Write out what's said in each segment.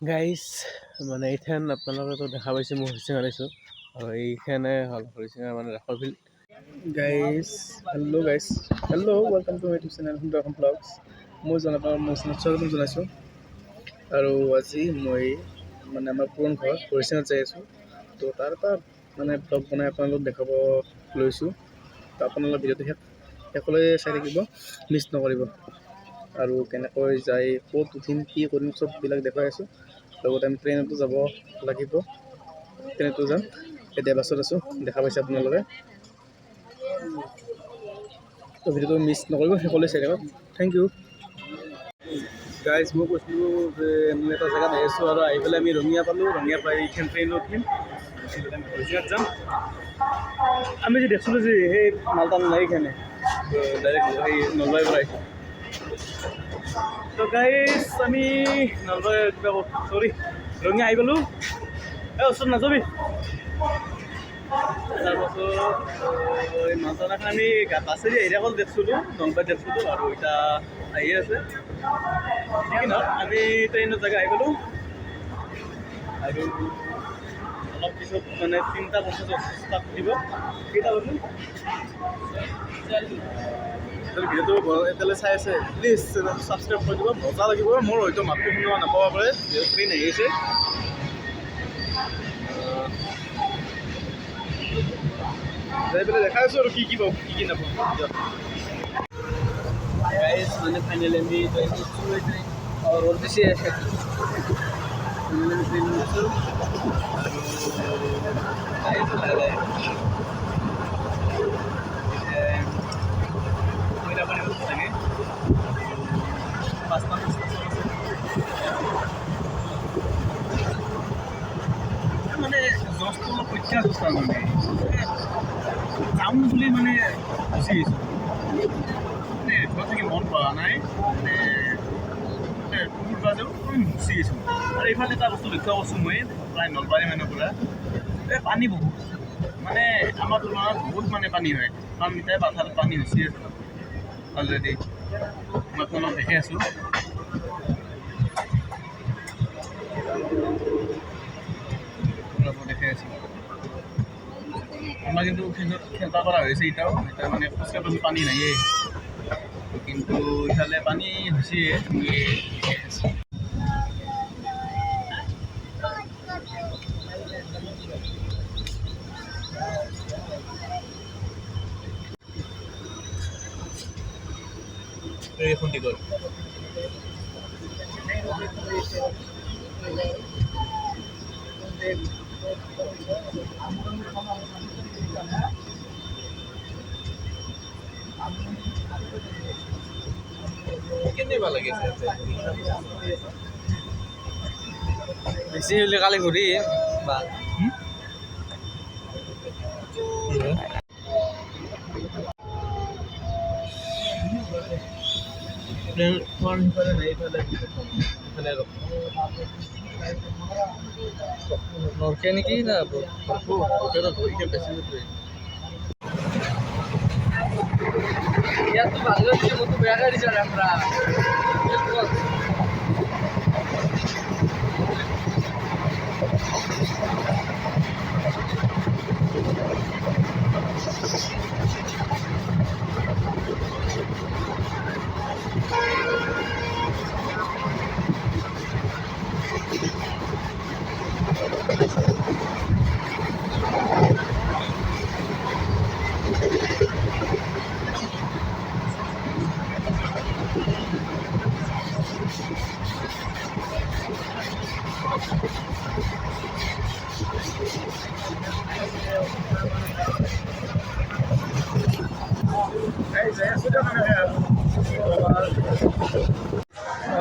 Guys মানে এইখান আপোনালোকেতো দেখা পাইছে মই হৰিচিঙা আনিছোঁ আৰু এইখানে হ'ল হৰিচিঙা মানে ৰাসৰ field guys hello' guys hello' welcome to YouTube channel Sundar Assam blogs মই জন আপোনাৰ মোৰ চেনেল স্বাগতম জনাইছোঁ। আৰু আজি মই মানে আমাৰ পুৰণ ঘৰ হৰিচিঙাত যাই আছোঁ। তো তাৰ এটা মানে ব্লগ বনাই আপোনালোকক দেখাব লৈছোঁ। তো আপোনালোকে ভিডিঅ'টো শেষ শেষলৈ চাই থাকিব মিছ নকৰিব। আৰু কেনেকৈ যাই ক'ত উঠিম, কি কৰিম চববিলাক দেখুৱাই আছোঁ। লগতে আমি ট্ৰেইনতো যাব লাগিব। ট্ৰেইনতো যাম। এতিয়া বাছত আছোঁ, দেখা পাইছে আপোনালোকে। তো ভিডিঅ'টো মিছ নকৰিব শেষলৈ চাই থাকক। থেংক ইউ গাইজ মই কৈছিলোঁ যে মই এটা জেগাত আহি আছোঁ আৰু আহি পেলাই আমি ৰঙিয়া পালোঁ। ৰঙিয়া পাই এইখন ট্ৰেইনত উঠিম। হৰিচিঙাত যাম। আমি যে দেখিছিলোঁ যে সেই মালটান নাই এইখানে ডাইৰেক্ট সেই নলবাৰীৰ পৰা আহিছোঁ। তো গাইজ আমি নলবাৰী কিবা চৰি ৰঙিয়া আহি পালোঁ। এই ওচৰত নাযাবি। তাৰপাছত মালটানাখন আমি বাছেদি আহি থাকোঁ দেখিছিলোঁ, নলবাৰীত দেখিছিলোঁ আৰু এতিয়া আহি আছে। ঠিক নহওক আমি ট্ৰেইনৰ জেগা আহি পালোঁ। আৰু অলপ পিছত মানে তিনিটা বস্তু তাত দিব কেইটা বাজি ভিডিঅ'টো এতিয়ালৈ চাই আছে প্লিজ চেনেলটো ছাবস্ক্ৰাইব কৰি দিব মজা লাগিব মোৰ হয়তো মাতটো শুনিব নাপাব পাৰে যিহেতু ট্ৰেইন আহি আছে যাই আৰু কি কি পাব কি কি নাপাওঁ মানে ফাইনেলি আমি আৰু বেছি মানে অলপ পৰীক্ষা জোষ্টা মানে। যাম বুলি মানে গুচি আহিছোঁ মানে ঘৰত থাকি মন কৰা নাই মানে মানে তোৰ বাজেও গুচি আহিছোঁ আৰু এইফালে এটা বস্তু লক্ষ্য কৰিছোঁ মই প্ৰায় নলবাৰী মানুহৰ পৰা। এই পানী বহুত মানে আমাৰ তুলনাত বহুত মানে পানী হয়। কাৰণ এতিয়া বাথাত পানী আছে। অলৰেডি মই আপোনালোকক দেখাই আছোঁ। দেখাই আছোঁ। আমাৰ কিন্তু খেলবা কৰা হৈছে এতিয়াও, এতিয়া মানে খোজকাঢ়ি পানী নাইয়ে কিন্তু ইফালে পানী হৈছে টিকট কেনেকুৱা লাগিছে বেছি কালি ঘূৰি বা প্লেটফৰ্ম সিফালে নাই ইফালে ইফালে অলপ নৰকে নেকি না হোটেলত ভৰিকে বেছি গৈছে ইয়াততো ভালো দিছে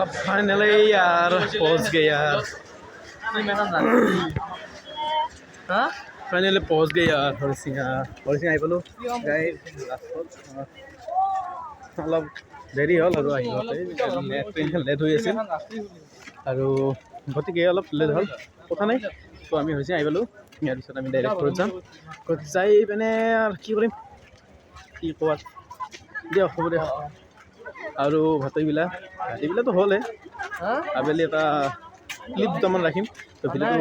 अब फाइनली यार पहुंच गए यार। हाँ? फाइनली पहुंच गए यार हरि सिंह। हरि सिंह आई बोलो। অলপ দেৰি হ'ল আৰু আহি লেট হৈ আছে আৰু গতিকে অলপ লেট হ'ল কথা নাই তো আমি হৈছে আহি পালোঁ ইয়াৰ পিছত আমি ডাইৰেক্ট ঘৰত যাম ঘৰত যাই পিনে কি কৰিম কি কোৱাৰ দিয়ক হ'ব দিয়ক। আৰু ভাটিবিলাক ভাটিবিলাকতো হ'লে হা? আবেলি এটা ক্লিপ দুটামান ৰাখিম। তো ভিডিঅ'টো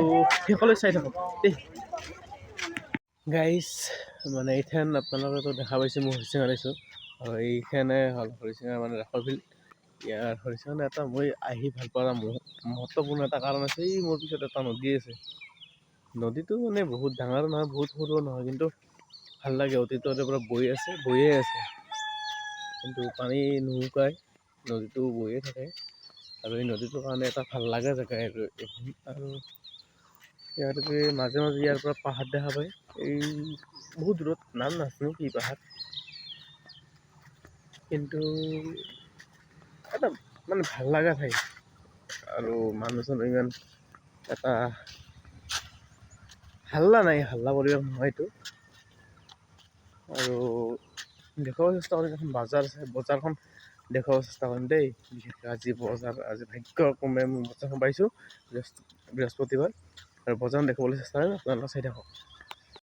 শেষলৈ চাই থাকক। দেই। গাইজ মানে এইখান আপোনালোকেতো দেখা পাইছে মই হৰিচিঙাত আছোঁ আৰু এইখানে হ'ল হৰিচিঙাৰ মানে ৰাসৰ ফিল্ড। ইয়াৰ হৰিচিঙাত এটা মই আহি ভালো পোৱা মহত্বপূৰ্ণ এটা কাৰণ আছে। এই মোৰ পিছত এটা নদী আছে। নদীটো মানে বহুত ডাঙৰ নহয় বহুত সৰু নহয় কিন্তু ভালো লাগে। অতীতৰ পৰা বৈ আছে বৈয়ে আছে। কিন্তু পানী নুশুকাই নদীটো বৈয়ে থাকে। আৰু এই নদীটোৰ কাৰণে এটা ভালো লগা জেগা এইখন। আৰু ইয়াতে মাজে মাজে ইয়াৰ পৰা পাহাৰ দেখা পায়। এই বহুত দূৰত নাম নাজানো কি পাহাৰ। কিন্তু এটা মানে ভালো লগা ঠাই। আৰু মানুহ চানুহ ইমান এটা হাল্লা নাই, হাল্লা পৰিৱেশ নহয় এইটো আৰু দেখুৱাব চেষ্টা কৰিম, এখন বজাৰ আছে, বজাৰখন দেখুৱাব চেষ্টা কৰিম দেই। বিশেষকৈ আজি বজাৰ, আজি ভাগ্যক্ৰমে মই বজাৰখন পাইছোঁ, বৃহস্প- বৃহস্পতিবাৰ। আৰু বজাৰখন দেখুৱাবলৈ চেষ্টা কৰিম আপোনালোকে চাই থাকক